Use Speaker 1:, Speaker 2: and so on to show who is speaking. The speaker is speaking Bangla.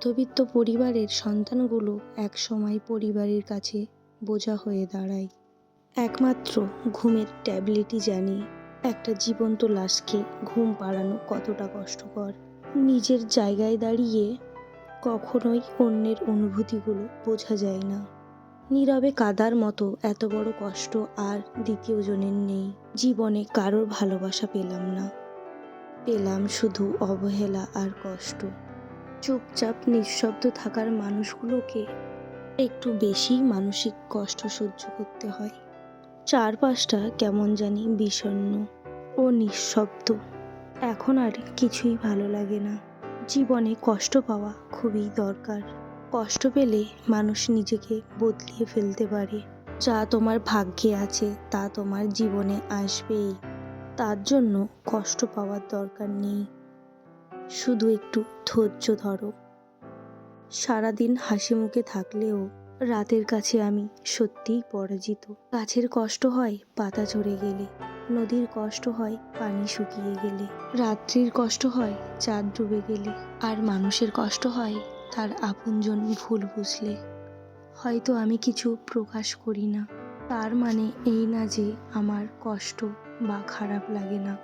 Speaker 1: মধ্যবিত্ত পরিবারের সন্তানগুলো একসময় পরিবারের কাছে বোঝা হয়ে দাঁড়ায়। একমাত্র ঘুমের ট্যাবলেটই জানি একটা জীবন্ত লাশকে ঘুম পাড়ানো কতটা কষ্টকর। নিজের জায়গায় দাঁড়িয়ে কখনোই অন্যের অনুভূতিগুলো বোঝা যায় না। নীরবে কাদার মতো এত বড় কষ্ট আর দ্বিতীয় জনের নেই। জীবনে কারোর ভালোবাসা পেলাম না। পেলাম শুধু অবহেলা আর কষ্ট। চুপচাপ নিঃশব্দ থাকার মানুষগুলোকে একটু বেশি মানসিক কষ্ট সহ্য করতে হয়। চারপাশটা কেমন জানি বিষণ্ণ ও নিঃশব্দ। এখন আর কিছুই ভালো লাগে না। জীবনে কষ্ট পাওয়া খুবই দরকার। কষ্ট পেলে মানুষ নিজেকে বদলিয়ে ফেলতে পারে। যা তোমার ভাগ্যে আছে, তা তোমার জীবনে আসবেই। তার জন্য কষ্ট পাওয়ার দরকার নেই। শুধু একটু ধৈর্য ধরো। সারাদিন হাসি মুখে থাকলেও রাতের কাছে আমি সত্যিই পরাজিত। গাছের কষ্ট হয় পাতা ঝরে গেলে, নদীর কষ্ট হয় পানি শুকিয়ে গেলে। রাত্রির কষ্ট হয় চাঁদ ডুবে গেলে, আর মানুষের কষ্ট হয় তার আপনজন ভুল বুঝলে। হয়তো আমি কিছু প্রকাশ করি না, তার মানে এই না যে আমার কষ্ট বা খারাপ লাগে না।